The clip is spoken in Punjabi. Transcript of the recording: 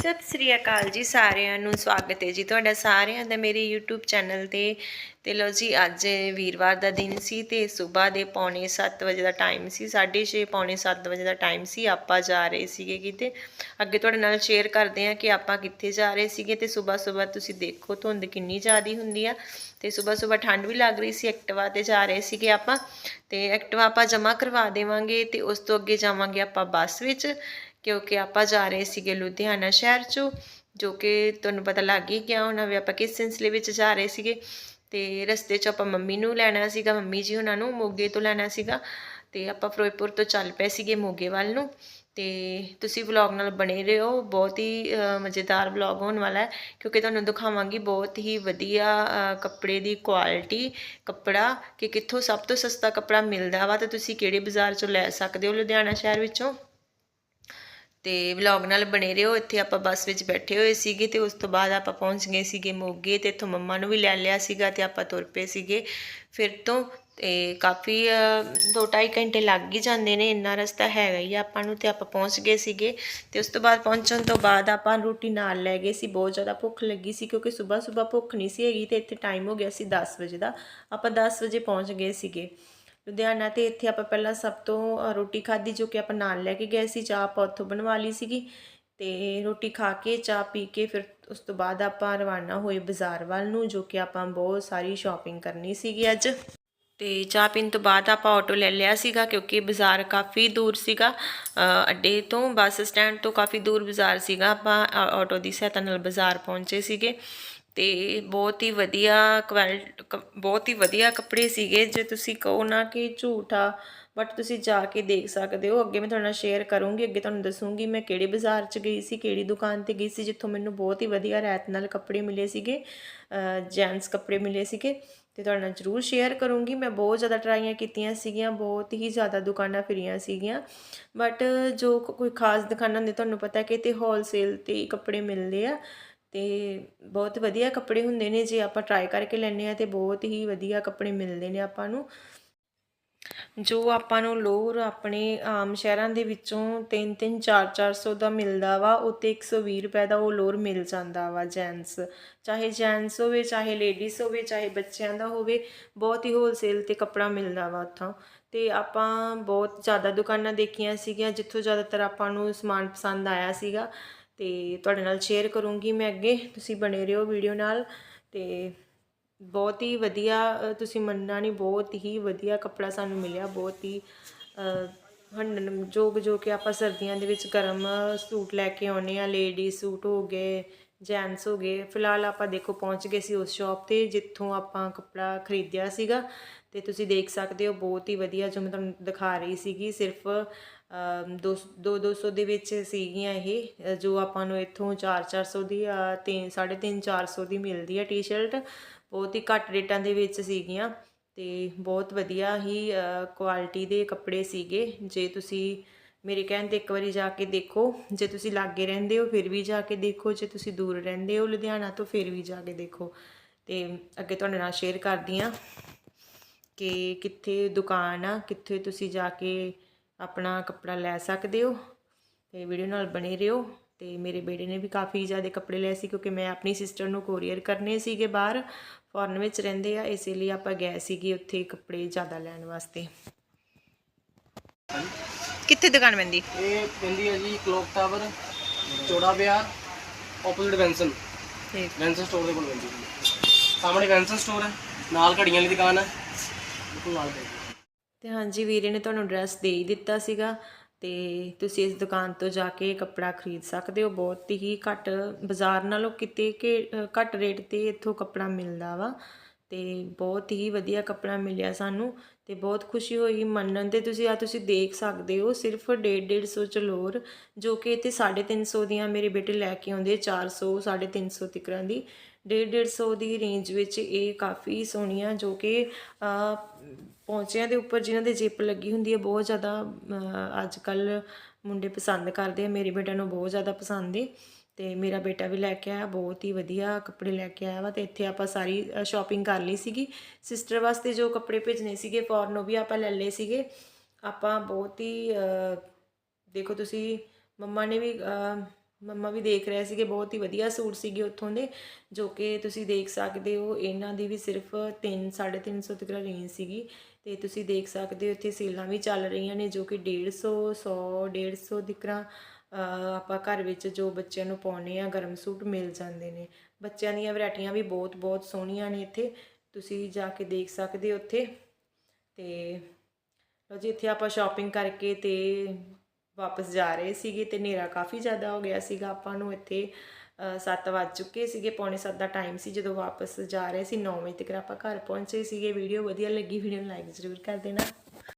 ਸਤਿ ਸ੍ਰੀ ਅਕਾਲ ਜੀ ਸਾਰਿਆਂ ਨੂੰ, ਸਵਾਗਤ ਹੈ ਜੀ ਤੁਹਾਡਾ ਸਾਰਿਆਂ ਦਾ ਮੇਰੇ YouTube ਚੈਨਲ ਤੇ। ਤੇ ਲੋ ਜੀ, ਅੱਜ ਵੀਰਵਾਰ ਦਾ ਦਿਨ ਸੀ ਤੇ ਸਵੇਰ ਦੇ ਪੌਣੇ 7 ਵਜੇ ਦਾ ਟਾਈਮ ਸੀ 6:30 ਪੌਣੇ 7 ਵਜੇ ਦਾ ਟਾਈਮ ਸੀ। ਆਪਾਂ ਜਾ ਰਹੇ ਸੀਗੇ ਕਿਤੇ। ਅੱਗੇ ਤੁਹਾਡੇ ਨਾਲ ਸ਼ੇਅਰ ਕਰਦੇ ਹਾਂ ਕਿ ਆਪਾਂ ਕਿੱਥੇ ਜਾ ਰਹੇ ਸੀਗੇ ਤੇ ਸਵੇਰ ਸਵੇਰ ਤੁਸੀਂ ਦੇਖੋ, ਧੁੰਦ ਕਿੰਨੀ ਜ਼ਿਆਦੀ ਹੁੰਦੀ ਆ। ਤੇ ਸਵੇਰ ਸਵੇਰ ਠੰਡ ਵੀ ਲੱਗ ਰਹੀ ਸੀ, ਐਕਟਿਵਾ ਤੇ ਜਾ ਰਹੇ ਸੀਗੇ ਆਪਾਂ। ਤੇ ਐਕਟਿਵਾ ਆਪਾਂ ਜਮ੍ਹਾਂ ਕਰਵਾ ਦੇਵਾਂਗੇ ਤੇ ਉਸ ਤੋਂ ਅੱਗੇ ਜਾਵਾਂਗੇ ਆਪਾਂ ਬੱਸ ਵਿੱਚ। ਕਿਉਂਕਿ ਆਪਾਂ ਜਾ ਰਹੇ ਸੀਗੇ ਲੁਧਿਆਣਾ ਸ਼ਹਿਰ 'ਚੋਂ, ਜੋ ਕਿ ਤੁਹਾਨੂੰ ਪਤਾ ਲੱਗ ਹੀ ਗਿਆ ਹੋਣਾ ਵੀ ਆਪਾਂ ਕਿਸ ਸਿਲਸਿਲੇ ਵਿੱਚ ਜਾ ਰਹੇ ਸੀਗੇ। ਤੇ ਰਸਤੇ 'ਚ ਆਪਾਂ ਮੰਮੀ ਨੂੰ ਲੈਣਾ ਸੀਗਾ, ਮੰਮੀ ਜੀ ਉਹਨਾਂ ਨੂੰ ਮੋਗੇ ਤੋਂ ਲੈਣਾ ਸੀਗਾ। ਤੇ ਆਪਾਂ ਫਿਰੋਜ਼ਪੁਰ ਤੋਂ ਚੱਲ ਪਏ ਸੀਗੇ ਮੋਗੇ ਵੱਲ ਨੂੰ। ਤੇ ਤੁਸੀਂ ਵਲੌਗ ਨਾਲ ਬਣੇ ਰਹੋ, ਬਹੁਤ ਹੀ ਮਜ਼ੇਦਾਰ ਵਲੌਗ ਹੋਣ ਵਾਲਾ ਹੈ। ਕਿਉਂਕਿ ਤੁਹਾਨੂੰ ਦਿਖਾਵਾਂਗੀ ਬਹੁਤ ਹੀ ਵਧੀਆ ਕੱਪੜੇ ਦੀ ਕੁਆਲਿਟੀ ਕੱਪੜਾ ਕਿ ਕਿੱਥੋਂ ਸਭ ਤੋਂ ਸਸਤਾ ਕੱਪੜਾ ਮਿਲਦਾ ਵਾ ਤੇ ਤੁਸੀਂ ਕਿਹੜੇ ਬਾਜ਼ਾਰ 'ਚੋਂ ਲੈ ਸਕਦੇ ਹੋ ਲੁਧਿਆਣਾ ਸ਼ਹਿਰ ਵਿੱਚੋਂ? ਅਤੇ ਵਲੌਗ ਨਾਲ ਬਣੇ ਰਹੋ, ਇੱਥੇ ਆਪਾਂ ਬੱਸ ਵਿੱਚ ਬੈਠੇ ਹੋਏ ਸੀਗੇ ਅਤੇ ਉਸ ਤੋਂ ਬਾਅਦ ਆਪਾਂ ਪਹੁੰਚ ਗਏ ਸੀਗੇ ਮੋਗੇ ਅਤੇ ਇੱਥੋਂ ਮੰਮਾ ਨੂੰ ਵੀ ਲੈ ਲਿਆ ਸੀਗਾ ਅਤੇ ਆਪਾਂ ਤੁਰ ਪਏ ਸੀਗੇ। ਫਿਰ ਤੋਂ ਅਤੇ ਕਾਫੀ 2.5 ਘੰਟੇ ਲੱਗ ਹੀ ਜਾਂਦੇ ਨੇ, ਇੰਨਾ ਰਸਤਾ ਹੈਗਾ ਹੀ ਆ ਆਪਾਂ ਨੂੰ ਅਤੇ ਆਪਾਂ ਪਹੁੰਚ ਗਏ ਸੀਗੇ। ਅਤੇ ਉਸ ਤੋਂ ਬਾਅਦ ਪਹੁੰਚਣ ਤੋਂ ਬਾਅਦ ਆਪਾਂ ਰੋਟੀ ਨਾਲ ਲੈ ਗਏ ਸੀ, ਬਹੁਤ ਜ਼ਿਆਦਾ ਭੁੱਖ ਲੱਗੀ ਸੀ ਕਿਉਂਕਿ ਸਵੇਰ ਸਵੇਰ ਭੁੱਖ ਨਹੀਂ ਸੀ ਹੈਗੀ ਅਤੇ ਇੱਥੇ ਟਾਈਮ ਹੋ ਗਿਆ ਸੀ 10 ਵਜੇ ਦਾ। ਆਪਾਂ 10 ਵਜੇ ਪਹੁੰਚ ਗਏ ਸੀਗੇ। ਲੁਧਿਆਣਾ ਤੇ ਇੱਥੇ ਆਪਾਂ ਪਹਿਲਾਂ ਸਭ ਤੋਂ ਰੋਟੀ ਖਾਧੀ ਜੋ ਕਿ ਆਪਾਂ ਨਾਲ ਲੈ ਕੇ ਗਏ ਸੀ, ਚਾਹ ਆਪਾਂ ਉੱਥੋਂ ਬਣਵਾ ਲਈ ਸੀਗੀ। ਤੇ ਰੋਟੀ ਖਾ ਕੇ, ਚਾਹ ਪੀ ਕੇ ਫਿਰ ਉਸ ਤੋਂ ਬਾਅਦ ਆਪਾਂ ਰਵਾਨਾ ਹੋਏ ਬਾਜ਼ਾਰ ਵੱਲ ਨੂੰ, ਜੋ ਕਿ ਆਪਾਂ ਬਹੁਤ ਸਾਰੀ ਸ਼ਾਪਿੰਗ ਕਰਨੀ ਸੀਗੀ ਅੱਜ। ਤੇ ਚਾਹ ਪੀਣ ਤੋਂ ਬਾਅਦ ਆਪਾਂ ਆਟੋ ਲੈ ਲਿਆ ਸੀਗਾ, ਕਿਉਂਕਿ ਬਾਜ਼ਾਰ ਕਾਫੀ ਦੂਰ ਸੀਗਾ। ਅੱਡੇ ਤੋਂ, ਬੱਸ ਸਟੈਂਡ ਤੋਂ ਕਾਫੀ ਦੂਰ ਬਾਜ਼ਾਰ ਸੀਗਾ। ਆਪਾਂ ਆਟੋ ਦੀ ਸਹਾਇਤਾ ਨਾਲ ਬਾਜ਼ਾਰ ਪਹੁੰਚੇ ਸੀਗੇ। ਤੇ ਬਹੁਤ ਹੀ ਵਧੀਆ ਕੁਆਲਿਟੀ ਬਹੁਤ ਹੀ ਵਧੀਆ ਕੱਪੜੇ ਸੀਗੇ। ਜੇ ਤੁਸੀਂ ਕਹੋ ਨਾ ਕਿ ਝੂਠਾ ਬਟ ਤੁਸੀਂ ਜਾ ਕੇ ਦੇਖ ਸਕਦੇ ਹੋ। ਅੱਗੇ ਮੈਂ ਤੁਹਾਡੇ ਨਾਲ ਸ਼ੇਅਰ ਕਰੂੰਗੀ, ਅੱਗੇ ਤੁਹਾਨੂੰ ਦੱਸੂੰਗੀ ਮੈਂ ਕਿਹੜੇ ਬਾਜ਼ਾਰ 'ਚ ਗਈ ਸੀ, ਕਿਹੜੀ ਦੁਕਾਨ ਤੇ ਗਈ ਸੀ, ਜਿੱਥੋਂ ਮੈਨੂੰ ਬਹੁਤ ਹੀ ਵਧੀਆ ਰੈਤ ਨਾਲ ਕੱਪੜੇ ਮਿਲੇ ਸੀਗੇ ਜੈਂਟਸ ਕੱਪੜੇ ਮਿਲੇ ਸੀਗੇ। ਤੇ ਤੁਹਾਡੇ ਨਾਲ ਜ਼ਰੂਰ ਸ਼ੇਅਰ ਕਰੂੰਗੀ। ਮੈਂ ਬਹੁਤ ਜ਼ਿਆਦਾ ਟਰਾਈਆਂ ਕੀਤੀਆਂ ਸੀਗੀਆਂ, ਬਹੁਤ ਹੀ ਜ਼ਿਆਦਾ ਦੁਕਾਨਾਂ ਫਿਰੀਆਂ ਸੀਗੀਆਂ। ਬਟ ਜੋ ਕੋਈ ਖਾਸ ਦੁਕਾਨਾਂ ਹੁੰਦੀ ਤੁਹਾਨੂੰ ਪਤਾ ਕਿ ਤੇ ਹੋਲਸੇਲ ਤੇ ਹੀ ਕੱਪੜੇ ਮਿਲਦੇ ਆ। ਤੇ ਬਹੁਤ ਵਧੀਆ ਕੱਪੜੇ ਹੁੰਦੇ ਨੇ, ਜੇ ਆਪਾਂ ਟਰਾਈ ਕਰਕੇ ਲੈਂਦੇ ਹਾਂ ਤਾਂ ਬਹੁਤ ਹੀ ਵਧੀਆ ਕੱਪੜੇ ਮਿਲਦੇ ਨੇ ਆਪਾਂ ਨੂੰ। ਜੋ ਆਪਾਂ ਨੂੰ ਲੋਅਰ ਆਪਣੇ ਆਮ ਸ਼ਹਿਰਾਂ ਦੇ ਵਿੱਚੋਂ 3-3 4-400 ਦਾ ਮਿਲਦਾ ਵਾ ਉੱਤੇ 120 ਰੁਪਏ ਦਾ ਉਹ ਲੋਅਰ ਮਿਲ ਜਾਂਦਾ ਵਾ ਜੈਂਟਸ। ਚਾਹੇ ਜੈਂਟਸ ਹੋਵੇ, ਚਾਹੇ ਲੇਡੀਜ਼ ਹੋਵੇ, ਚਾਹੇ ਬੱਚਿਆਂ ਦਾ ਹੋਵੇ, ਬਹੁਤ ਹੀ ਹੋਲਸੇਲ ਤੇ ਕੱਪੜਾ ਮਿਲਦਾ ਵਾ ਉੱਥੋਂ। ਤੇ ਆਪਾਂ ਬਹੁਤ ਜ਼ਿਆਦਾ ਦੁਕਾਨਾਂ ਦੇਖੀਆਂ ਸੀਗੀਆਂ, ਜਿੱਥੋਂ ਜ਼ਿਆਦਾਤਰ ਆਪਾਂ ਨੂੰ ਸਮਾਨ ਪਸੰਦ ਆਇਆ ਸੀਗਾ। ਤੇ ਤੁਹਾਡੇ ਨਾਲ ਸ਼ੇਅਰ ਕਰੂੰਗੀ ਮੈਂ ਅੱਗੇ ਤੁਸੀਂ ਬਣੇ ਰਹੋ ਵੀਡੀਓ ਨਾਲ ਤੇ ਬਹੁਤ ਹੀ ਵਧੀਆ ਤੁਸੀਂ ਮੰਨਣਾ ਨਹੀਂ ਬਹੁਤ ਹੀ ਵਧੀਆ ਕੱਪੜਾ ਸਾਨੂੰ ਮਿਲਿਆ ਬਹੁਤ ਹੀ ਅ, ਹੰਡਣ ਜੋਗ ਜੋ ਕਿ ਆਪਾਂ ਸਰਦੀਆਂ ਦੇ ਵਿੱਚ ਗਰਮ ਸੂਟ ਲੈ ਕੇ ਆਉਨੇ ਆ ਲੇਡੀ ਸੂਟ ਹੋ ਗਏ ਜੈਂਟਸ ਹੋ ਗਏ ਫਿਲਹਾਲ ਆਪਾਂ ਦੇਖੋ ਪਹੁੰਚ ਗਏ ਸੀ ਉਸ ਸ਼ਾਪ ਤੇ ਜਿੱਥੋਂ ਆਪਾਂ ਕੱਪੜਾ ਖਰੀਦਿਆ ਸੀਗਾ ਤੇ ਤੁਸੀਂ ਦੇਖ ਸਕਦੇ ਹੋ ਬਹੁਤ ਹੀ ਵਧੀਆ ਜੋ ਮੈਂ ਤੁਹਾਨੂੰ ਦਿਖਾ ਰਹੀ ਸੀਗੀ ਸਿਰਫ ਅਮ, ਦੋ ਦੋ ਦੋ ਸੌ ਦੇ ਵਿੱਚ ਸੀਗੀਆਂ ਇਹ ਜੋ ਆਪਾਂ ਨੂੰ ਇੱਥੋਂ 4-400 ਦੀ ਆ, ਤਿੰਨ ਸਾਢੇ ਤਿੰਨ 400 ਦੀ ਮਿਲਦੀ ਹੈ ਟੀ-ਸ਼ਰਟ ਬਹੁਤ ਹੀ ਘੱਟ ਰੇਟਾਂ ਦੇ ਵਿੱਚ ਸੀਗੀਆਂ ਤੇ ਬਹੁਤ ਵਧੀਆ ਹੀ ਕੁਆਲਿਟੀ ਦੇ ਕੱਪੜੇ ਸੀਗੇ। ਜੇ ਤੁਸੀਂ ਮੇਰੇ ਕਹਿਣ ਤੇ ਇੱਕ ਵਾਰੀ ਜਾ ਕੇ ਦੇਖੋ ਜੇ ਤੁਸੀਂ ਲਾਗੇ ਰਹਿੰਦੇ ਹੋ ਫਿਰ ਵੀ ਜਾ ਕੇ ਦੇਖੋ ਜੇ ਤੁਸੀਂ ਦੂਰ ਰਹਿੰਦੇ ਹੋ ਲੁਧਿਆਣਾ ਤੋਂ ਫਿਰ ਵੀ ਜਾ ਕੇ ਦੇਖੋ। ਤੇ ਅੱਗੇ ਤੁਹਾਡੇ ਨਾਲ ਸ਼ੇਅਰ ਕਰਦੀ ਹਾਂ। ਕਿ ਕਿੱਥੇ ਦੁਕਾਨ ਆ ਕਿੱਥੇ ਤੁਸੀਂ ਜਾ ਕੇ ਆਪਣਾ ਕੱਪੜਾ ਲੈ ਸਕਦੇ ਹੋ। ਤੇ ਵੀਡੀਓ ਨਾਲ ਬਣੇ ਰਹੋ। ਤੇ ਮੇਰੇ ਬੇਟੇ ਨੇ ਵੀ ਕਾਫੀ ਜ਼ਿਆਦਾ ਕੱਪੜੇ ਲਏ ਸੀ ਕਿਉਂਕਿ ਮੈਂ ਆਪਣੀ ਸਿਸਟਰ ਨੂੰ ਕੋਰੀਅਰ ਕਰਨੇ ਸੀਗੇ ਬਾਹਰ। ਫੋਰਨ ਵਿੱਚ ਰਹਿੰਦੇ ਆ ਇਸੇ ਲਈ ਆਪਾਂ ਗਏ ਸੀਗੇ ਉੱਥੇ ਕੱਪੜੇ ਜ਼ਿਆਦਾ ਲੈਣ ਵਾਸਤੇ। ਕਿੱਥੇ ਦੁਕਾਨ ਬੰਦੀ ਇਹ ਪੈਂਦੀ ਹੈ ਜੀ ਕਲੋਕ ਟਾਵਰ ਚੌੜਾ ਬਿਆਰ ਆਪੋਜ਼ਿਟ ਵੈਂਸਨ ਠੀਕ। ਵੈਂਸਨ ਸਟੋਰ ਦੇ ਕੋਲ ਪੈਂਦੀ ਸਾਹਮਣੇ ਵੈਂਸਨ ਸਟੋਰ ਹੈ ਨਾਲ ਘੜੀਆਂ ਵਾਲੀ ਦੁਕਾਨ ਹੈ ਬਿਲਕੁਲ ਨਾਲ ਤੇ ਹਾਂਜੀ ਵੀਰੇ ਨੇ ਤੁਹਾਨੂੰ ਐਡਰੈਸ ਦੇ ਹੀ ਦਿੱਤਾ ਸੀਗਾ ਤੇ ਤੁਸੀਂ ਇਸ ਦੁਕਾਨ ਤੋਂ ਜਾ ਕੇ ਕੱਪੜਾ ਖਰੀਦ ਸਕਦੇ ਹੋ। ਬਹੁਤ ਹੀ ਘੱਟ ਬਾਜ਼ਾਰ ਨਾਲੋਂ ਕਿਤੇ ਕਿ ਘੱਟ ਰੇਟ ਤੇ ਇੱਥੋਂ ਕੱਪੜਾ ਮਿਲਦਾ ਵਾ ਤੇ ਬਹੁਤ ਹੀ ਵਧੀਆ ਕੱਪੜਾ ਮਿਲਿਆ ਸਾਨੂੰ ਤੇ ਬਹੁਤ ਖੁਸ਼ੀ ਹੋਈ ਮੰਨਣ ਤੇ ਤੁਸੀਂ ਆ ਤੁਸੀਂ ਦੇਖ ਸਕਦੇ ਹੋ ਸਿਰਫ 1.5 150 ਚ ਲੋਰ ਜੋ ਕਿ ਇੱਥੇ 350 ਦੀਆਂ ਮੇਰੇ ਬੇਟੇ ਲੈ ਕੇ ਆਉਂਦੇ 400 350 ਤਿਕਰਾਂ ਦੀ 150 ਦੀ ਰੇਂਜ ਵਿੱਚ ਇਹ ਕਾਫੀ ਸੋਹਣੀਆਂ ਜੋ ਕਿ ਅ, ਪੌਂਚਿਆਂ ਦੇ ਉੱਪਰ ਜਿਨ੍ਹਾਂ ਦੇ ਜਿੱਪ ਲੱਗੀ ਹੁੰਦੀ ਹੈ ਬਹੁਤ ਜ਼ਿਆਦਾ ਅੱਜ ਕੱਲ ਮੁੰਡੇ ਪਸੰਦ ਕਰਦੇ ਆ। ਮੇਰੇ ਬੇਟੇ ਨੂੰ ਬਹੁਤ ਜ਼ਿਆਦਾ ਪਸੰਦ ਏ ਤੇ ਮੇਰਾ ਬੇਟਾ ਵੀ ਲੈ ਕੇ ਆਇਆ ਬਹੁਤ ਹੀ ਵਧੀਆ ਕੱਪੜੇ ਲੈ ਕੇ ਆਇਆ ਵਾ ਤੇ ਇੱਥੇ ਆਪਾਂ ਸਾਰੀ ਸ਼ਾਪਿੰਗ ਕਰ ਲਈ ਸੀਗੀ। ਸਿਸਟਰ ਵਾਸਤੇ ਜੋ ਕੱਪੜੇ ਭੇਜਨੇ ਸੀਗੇ ਫੋਰਨ ਉਹ ਵੀ ਆਪਾਂ ਲੈ ਲਏ ਸੀਗੇ। ਆਪਾਂ ਬਹੁਤ ਹੀ ਦੇਖੋ ਤੁਸੀਂ ਮੰਮਾ ਨੇ ਵੀ ਮੰਮਾ ਵੀ ਦੇਖ ਰਹੇ ਸੀਗੇ, ਬਹੁਤ ਹੀ ਵਧੀਆ ਸੂਟ ਸੀਗੇ ਉੱਥੋਂ ਦੇ, ਜੋ ਕਿ ਤੁਸੀਂ ਦੇਖ ਸਕਦੇ ਹੋ, ਇਹਨਾਂ ਦੀ ਵੀ ਸਿਰਫ 3 350 ਤੱਕ ਰੇਂਜ ਸੀਗੀ ਤੇ ਤੁਸੀਂ ਦੇਖ ਸਕਦੇ ਹੋ, ਇੱਥੇ ਸੇਲਾਂ ਵੀ ਚੱਲ ਰਹੀਆਂ ਨੇ, ਜੋ ਕਿ 150 100 150 ਦਿਕਰਾਂ ਆਪਾਂ ਘਰ ਵਿੱਚ ਜੋ ਬੱਚਿਆਂ ਨੂੰ ਪਾਉਣੇ ਆ ਗਰਮ ਸੂਟ ਮਿਲ ਜਾਂਦੇ ਨੇ। ਬੱਚਿਆਂ ਦੀਆਂ ਵੈਰਾਈਟੀਆਂ ਵੀ ਬਹੁਤ ਬਹੁਤ ਸੋਹਣੀਆਂ ਨੇ ਇੱਥੇ, ਤੁਸੀਂ ਜਾ ਕੇ ਦੇਖ ਸਕਦੇ ਹੋ ਉੱਥੇ। ਤੇ ਲਓ ਜੀ, ਇੱਥੇ ਆਪਾਂ ਸ਼ਾਪਿੰਗ ਕਰਕੇ ਤੇ ਵਾਪਸ ਜਾ ਰਹੇ ਸੀਗੇ ਤੇ ਹਨੇਰਾ ਕਾਫੀ ਜ਼ਿਆਦਾ ਹੋ ਗਿਆ ਸੀਗਾ। ਆਪਾਂ ਨੂੰ ਇੱਥੇ 7 ਵੱਜ ਚੁੱਕੇ ਸੀਗੇ, ਪੌਣੇ 7 ਦਾ ਟਾਈਮ ਸੀ ਜਦੋਂ ਵਾਪਸ ਜਾ ਰਹੇ ਸੀ 9 ਵਜੇ ਤੱਕ ਆਪਾਂ ਘਰ ਪਹੁੰਚੇ ਸੀਗੇ। ਵੀਡੀਓ ਵਧੀਆ ਲੱਗੀ, ਵੀਡੀਓ ਨੂੰ ਲਾਈਕ ਜ਼ਰੂਰ ਕਰ ਦੇਣਾ।